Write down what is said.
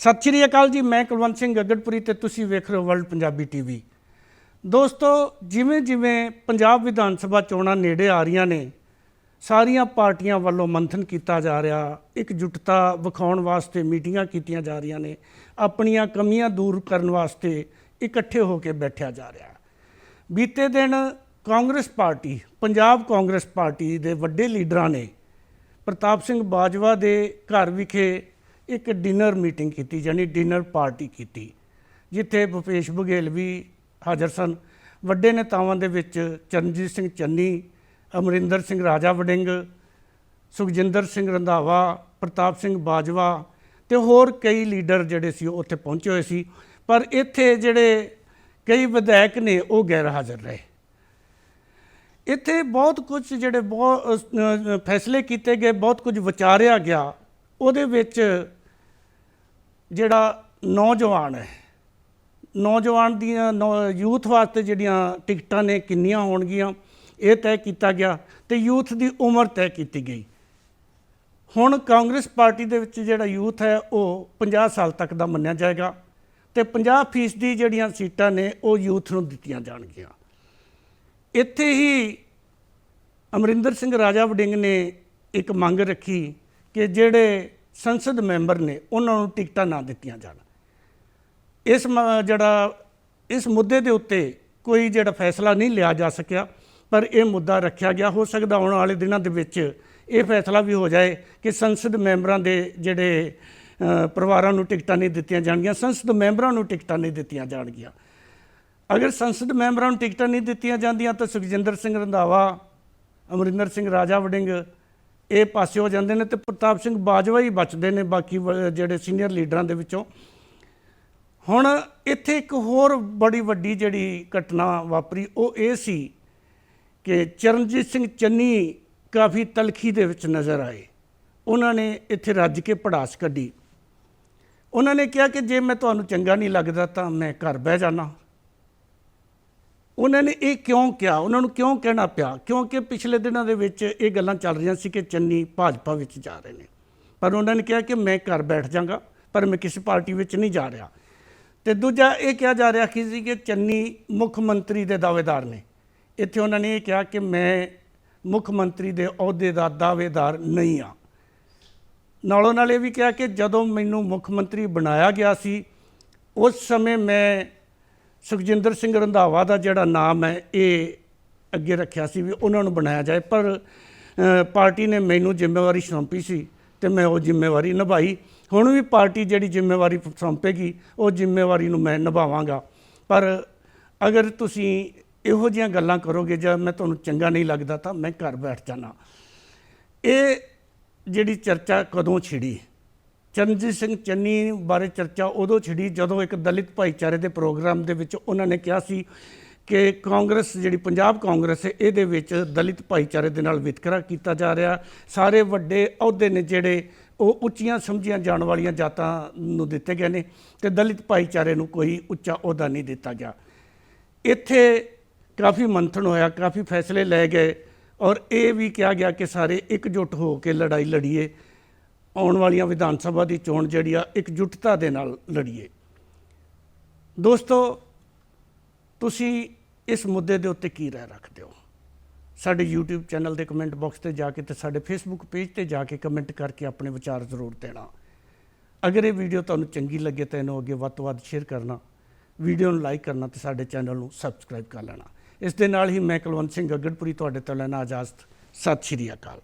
ਸਤਿ ਸ਼੍ਰੀ ਅਕਾਲ ਜੀ, ਮੈਂ ਕੁਲਵੰਤ ਸਿੰਘ ਗੱਗੜਪੁਰੀ ਤੇ ਤੁਸੀਂ ਵੇਖ ਰਹੇ ਹੋ ਵਰਲਡ ਪੰਜਾਬੀ ਟੀਵੀ। ਦੋਸਤੋ, ਜਿਵੇਂ ਜਿਵੇਂ ਪੰਜਾਬ ਵਿਧਾਨ ਸਭਾ ਚੋਣਾਂ ਨੇੜੇ ਆ ਰਹੀਆਂ ਨੇ, ਸਾਰੀਆਂ ਪਾਰਟੀਆਂ ਵੱਲੋਂ ਮੰਥਨ ਕੀਤਾ ਜਾ ਰਿਹਾ, ਇਕਜੁੱਟਤਾ ਵਿਖਾਉਣ ਵਾਸਤੇ ਮੀਟਿੰਗਾਂ ਕੀਤੀਆਂ ਜਾ ਰਹੀਆਂ ਨੇ, ਆਪਣੀਆਂ ਕਮੀਆਂ ਦੂਰ ਕਰਨ ਵਾਸਤੇ ਇਕੱਠੇ ਹੋ ਕੇ ਬੈਠਿਆ ਜਾ ਰਿਹਾ। ਬੀਤੇ ਦਿਨ ਕਾਂਗਰਸ ਪਾਰਟੀ, ਪੰਜਾਬ ਕਾਂਗਰਸ ਪਾਰਟੀ ਦੇ ਵੱਡੇ ਲੀਡਰਾਂ ਨੇ, ਪ੍ਰਤਾਪ ਸਿੰਘ ਬਾਜਵਾ ਦੇ ਘਰ ਵਿਖੇ ਇੱਕ ਡਿਨਰ ਮੀਟਿੰਗ ਕੀਤੀ ਜਾਨੀ ਡਿਨਰ ਪਾਰਟੀ ਕੀਤੀ, ਜਿੱਥੇ ਭੁਪੇਸ਼ ਬਘੇਲ ਵੀ ਹਾਜ਼ਰ ਸਨ। ਵੱਡੇ ਨੇਤਾਵਾਂ ਦੇ ਵਿੱਚ ਚਰਨਜੀਤ ਸਿੰਘ ਚੰਨੀ, ਅਮਰਿੰਦਰ ਸਿੰਘ ਰਾਜਾ ਵੜਿੰਗ, ਸੁਖਜਿੰਦਰ ਸਿੰਘ ਰੰਧਾਵਾ, ਪ੍ਰਤਾਪ ਸਿੰਘ ਬਾਜਵਾ ਤੇ ਹੋਰ ਕਈ ਲੀਡਰ ਜਿਹੜੇ ਸੀ ਉਹ ਉੱਥੇ ਪਹੁੰਚੇ ਹੋਏ ਸੀ। ਪਰ ਇੱਥੇ ਜਿਹੜੇ ਕਈ ਵਿਧਾਇਕ ਨੇ ਉਹ ਗੈਰ ਹਾਜ਼ਰ ਰਹੇ। ਇੱਥੇ ਬਹੁਤ ਕੁਝ ਜਿਹੜੇ ਬਹੁਤ ਫੈਸਲੇ ਕੀਤੇ ਗਏ, ਬਹੁਤ ਕੁਝ ਵਿਚਾਰਿਆ ਗਿਆ। ਉਹਦੇ ਵਿੱਚ ਜਿਹੜਾ ਨੌਜਵਾਨ ਹੈ, ਨੌਜਵਾਨ ਦੀਆਂ ਯੂਥ ਵਾਸਤੇ ਜਿਹੜੀਆਂ ਟਿਕਟਾਂ ਨੇ, ਕਿੰਨੀਆਂ ਹੋਣਗੀਆਂ, ਇਹ ਤੈਅ ਕੀਤਾ ਗਿਆ ਤੇ ਯੂਥ ਦੀ ਉਮਰ ਤੈਅ ਕੀਤੀ ਗਈ। ਹੁਣ ਕਾਂਗਰਸ ਪਾਰਟੀ ਦੇ ਵਿੱਚ ਜਿਹੜਾ ਯੂਥ ਹੈ, ਉਹ 50 ਸਾਲ ਤੱਕ ਦਾ ਮੰਨਿਆ ਜਾਏਗਾ ਤੇ 50% ਫੀਸਦੀ ਜਿਹੜੀਆਂ ਸੀਟਾਂ ਨੇ, ਉਹ ਯੂਥ ਨੂੰ ਦਿੱਤੀਆਂ ਜਾਣਗੀਆਂ। ਇੱਥੇ ਹੀ ਅਮਰਿੰਦਰ ਸਿੰਘ ਰਾਜਾ ਵਡਿੰਗ ਨੇ ਇੱਕ ਮੰਗ ਰੱਖੀ ਕਿ ਜਿਹੜੇ ਸੰਸਦ ਮੈਂਬਰ ਨੇ ਉਹਨਾਂ ਨੂੰ ਟਿਕਟਾਂ ਨਾ ਦਿੱਤੀਆਂ ਜਾਣ। ਇਸ ਮ- ਜਿਹੜਾ, ਇਸ ਮੁੱਦੇ ਦੇ ਉੱਤੇ ਕੋਈ ਜਿਹੜਾ ਫੈਸਲਾ ਨਹੀਂ ਲਿਆ ਜਾ ਸਕਿਆ, ਪਰ ਇਹ ਮੁੱਦਾ ਰੱਖਿਆ ਗਿਆ। ਹੋ ਸਕਦਾ ਆਉਣ ਵਾਲੇ ਦਿਨਾਂ ਦੇ ਵਿੱਚ ਇਹ ਫੈਸਲਾ ਵੀ ਹੋ ਜਾਏ ਕਿ ਸੰਸਦ ਮੈਂਬਰਾਂ ਦੇ ਜਿਹੜੇ ਪਰਿਵਾਰਾਂ ਨੂੰ ਟਿਕਟਾਂ ਨਹੀਂ ਦਿੱਤੀਆਂ ਜਾਣਗੀਆਂ, ਸੰਸਦ ਮੈਂਬਰਾਂ ਨੂੰ ਟਿਕਟਾਂ ਨਹੀਂ ਦਿੱਤੀਆਂ ਜਾਣਗੀਆਂ। ਅਗਰ ਸੰਸਦ ਮੈਂਬਰਾਂ ਨੂੰ ਟਿਕਟਾਂ ਨਹੀਂ ਦਿੱਤੀਆਂ ਜਾਂਦੀਆਂ ਤਾਂ ਸੁਖਜਿੰਦਰ ਸਿੰਘ ਰੰਧਾਵਾ, ਅਮਰਿੰਦਰ ਸਿੰਘ ਰਾਜਾ ਵੜਿੰਗ ਇਹ ਪਾਸੇ ਹੋ ਜਾਂਦੇ ਨੇ ਤੇ ਪ੍ਰਤਾਪ ਸਿੰਘ ਬਾਜਵਾ ਹੀ ਬਚਦੇ ਨੇ ਬਾਕੀ ਜਿਹੜੇ ਸੀਨੀਅਰ ਲੀਡਰਾਂ ਦੇ ਵਿੱਚੋਂ। ਹੁਣ ਇੱਥੇ ਇੱਕ ਹੋਰ ਬੜੀ ਵੱਡੀ ਜਿਹੜੀ ਘਟਨਾ ਵਾਪਰੀ, ਉਹ ਇਹ ਸੀ ਕਿ ਚਰਨਜੀਤ ਸਿੰਘ ਚੰਨੀ ਕਾਫੀ ਤਲਖੀ ਦੇ ਵਿੱਚ ਨਜ਼ਰ ਆਏ। ਉਹਨਾਂ ਨੇ ਇੱਥੇ ਰੱਜ ਕੇ ਪੜਾਸ ਕੱਢੀ। ਉਹਨਾਂ ਨੇ ਕਿਹਾ ਕਿ ਜੇ ਮੈਂ ਤੁਹਾਨੂੰ ਚੰਗਾ ਨਹੀਂ ਲੱਗਦਾ ਤਾਂ ਮੈਂ ਘਰ ਬਹਿ ਜਾਣਾ। ਉਹਨਾਂ ਨੇ ਇਹ ਕਿਉਂ ਕਿਹਾ? ਉਹਨਾਂ ਨੂੰ ਕਿਉਂ ਕਹਿਣਾ ਪਿਆ? ਕਿਉਂਕਿ ਪਿਛਲੇ ਦਿਨਾਂ ਦੇ ਵਿੱਚ ਇਹ ਗੱਲਾਂ ਚੱਲ ਰਹੀਆਂ ਸੀ ਕਿ ਚੰਨੀ ਭਾਜਪਾ ਵਿੱਚ ਜਾ ਰਹੇ ਨੇ। ਪਰ ਉਹਨਾਂ ਨੇ ਕਿਹਾ ਕਿ ਮੈਂ ਘਰ ਬੈਠ ਜਾਗਾ, ਪਰ ਮੈਂ ਕਿਸੇ ਪਾਰਟੀ ਵਿੱਚ ਨਹੀਂ ਜਾ ਰਿਹਾ। ਤੇ ਦੂਜਾ ਇਹ ਕਿਹਾ ਜਾ ਰਿਹਾ ਕਿ ਸੀ ਕਿ ਚੰਨੀ ਮੁੱਖ ਮੰਤਰੀ ਦੇ ਦਾਅਵੇਦਾਰ ਨੇ। ਇੱਥੇ ਉਹਨਾਂ ਨੇ ਇਹ ਕਿਹਾ ਕਿ ਮੈਂ ਮੁੱਖ ਮੰਤਰੀ ਦੇ ਅਹੁਦੇ ਦਾ ਦਾਅਵੇਦਾਰ ਨਹੀਂ ਆ ਨਾਲੋਂ ਨਾਲ ਇਹ ਵੀ ਕਿਹਾ ਕਿ ਜਦੋਂ ਮੈਨੂੰ ਮੁੱਖ ਮੰਤਰੀ ਬਣਾਇਆ ਗਿਆ ਸੀ, ਉਸ ਸਮੇਂ ਮੈਂ ਸੁਖਜਿੰਦਰ ਸਿੰਘ ਰੰਧਾਵਾ ਦਾ ਜਿਹੜਾ ਨਾਮ ਹੈ, ਇਹ ਅੱਗੇ ਰੱਖਿਆ ਸੀ ਵੀ ਉਹਨਾਂ ਨੂੰ ਬਣਾਇਆ ਜਾਏ, ਪਰ ਪਾਰਟੀ ਨੇ ਮੈਨੂੰ ਜ਼ਿੰਮੇਵਾਰੀ ਸੌਂਪੀ ਸੀ ਤੇ ਮੈਂ ਉਹ ਜ਼ਿੰਮੇਵਾਰੀ ਨਿਭਾਈ। ਹੁਣ ਵੀ ਪਾਰਟੀ ਜਿਹੜੀ ਜ਼ਿੰਮੇਵਾਰੀ ਸੌਂਪੇਗੀ, ਉਹ ਜ਼ਿੰਮੇਵਾਰੀ ਨੂੰ ਮੈਂ ਨਿਭਾਵਾਂਗਾ। ਪਰ ਅਗਰ ਤੁਸੀਂ ਇਹੋ ਜਿਹੀਆਂ ਗੱਲਾਂ ਕਰੋਗੇ ਜਾਂ ਮੈਂ ਤੁਹਾਨੂੰ ਚੰਗਾ ਨਹੀਂ ਲੱਗਦਾ ਤਾਂ ਮੈਂ ਘਰ ਬੈਠ ਜਾਣਾ ਇਹ ਜਿਹੜੀ ਚਰਚਾ ਕਦੋਂ ਛਿੜੀ? ਚਰਨਜੀਤ ਸਿੰਘ ਚੰਨੀ ਬਾਰੇ ਚਰਚਾ ਉਦੋਂ ਛਿੜੀ ਜਦੋਂ ਇੱਕ ਦਲਿਤ ਭਾਈਚਾਰੇ ਦੇ ਪ੍ਰੋਗਰਾਮ ਦੇ ਵਿੱਚ ਉਹਨਾਂ ਨੇ ਕਿਹਾ ਸੀ ਕਿ ਕਾਂਗਰਸ, ਜਿਹੜੀ ਪੰਜਾਬ ਕਾਂਗਰਸ ਹੈ, ਇਹਦੇ ਵਿੱਚ ਦਲਿਤ ਭਾਈਚਾਰੇ ਦੇ ਨਾਲ ਵਿਤਕਰਾ ਕੀਤਾ ਜਾ ਰਿਹਾ। ਸਾਰੇ ਵੱਡੇ ਅਹੁਦੇ ਨੇ ਜਿਹੜੇ, ਉਹ ਉੱਚੀਆਂ ਸਮਝੀਆਂ ਜਾਣ ਵਾਲੀਆਂ ਜਾਤਾਂ ਨੂੰ ਦਿੱਤੇ ਗਏ ਨੇ ਤੇ ਦਲਿਤ ਭਾਈਚਾਰੇ ਨੂੰ ਕੋਈ ਉੱਚਾ ਅਹੁਦਾ ਨਹੀਂ ਦਿੱਤਾ ਗਿਆ। ਇੱਥੇ ਕਾਫੀ ਮੰਥਨ ਹੋਇਆ, ਕਾਫੀ ਫੈਸਲੇ ਲਏ ਗਏ ਔਰ ਇਹ ਵੀ ਕਿਹਾ ਗਿਆ ਕਿ ਸਾਰੇ ਇਕਜੁੱਟ ਹੋ ਕੇ ਲੜਾਈ ਲੜੀਏ। ਆਉਣ ਵਾਲੀਆਂ ਵਿਧਾਨ ਸਭਾ ਦੀ ਚੋਣ ਜਿਹੜੀ ਆ, ਇਕਜੁੱਟਤਾ ਦੇ ਨਾਲ ਲੜੀਏ। ਦੋਸਤੋ, ਤੁਸੀਂ ਇਸ ਮੁੱਦੇ ਦੇ ਉੱਤੇ ਕੀ ਰਾਏ ਰੱਖਦੇ ਹੋ? ਸਾਡੇ YouTube ਚੈਨਲ ਦੇ ਕਮੈਂਟ ਬਾਕਸ ਤੇ ਜਾ ਕੇ ਤੇ ਸਾਡੇ Facebook ਪੇਜ ਤੇ ਜਾ ਕੇ ਕਮੈਂਟ ਕਰਕੇ ਆਪਣੇ ਵਿਚਾਰ ਜ਼ਰੂਰ ਦੇਣਾ। ਅਗਰ ਇਹ ਵੀਡੀਓ ਤੁਹਾਨੂੰ ਚੰਗੀ ਲੱਗੇ ਤਾਂ ਇਹਨੂੰ ਅੱਗੇ ਵੱਧ ਤੋਂ ਵੱਧ ਸ਼ੇਅਰ ਕਰਨਾ। ਵੀਡੀਓ ਨੂੰ ਲਾਈਕ ਕਰਨਾ ਤੇ ਸਾਡੇ ਚੈਨਲ ਨੂੰ ਸਬਸਕ੍ਰਾਈਬ ਕਰ ਲੈਣਾ। ਇਸ ਦੇ ਨਾਲ ਹੀ ਮੈਂ ਕੁਲਵੰਤ ਸਿੰਘ ਗੱਗੜਪੁਰੀ ਤੁਹਾਡੇ ਤੋਂ ਲੈਣਾ ਇਜਾਜ਼ਤ। ਸਤਿ ਸ਼੍ਰੀ ਅਕਾਲ।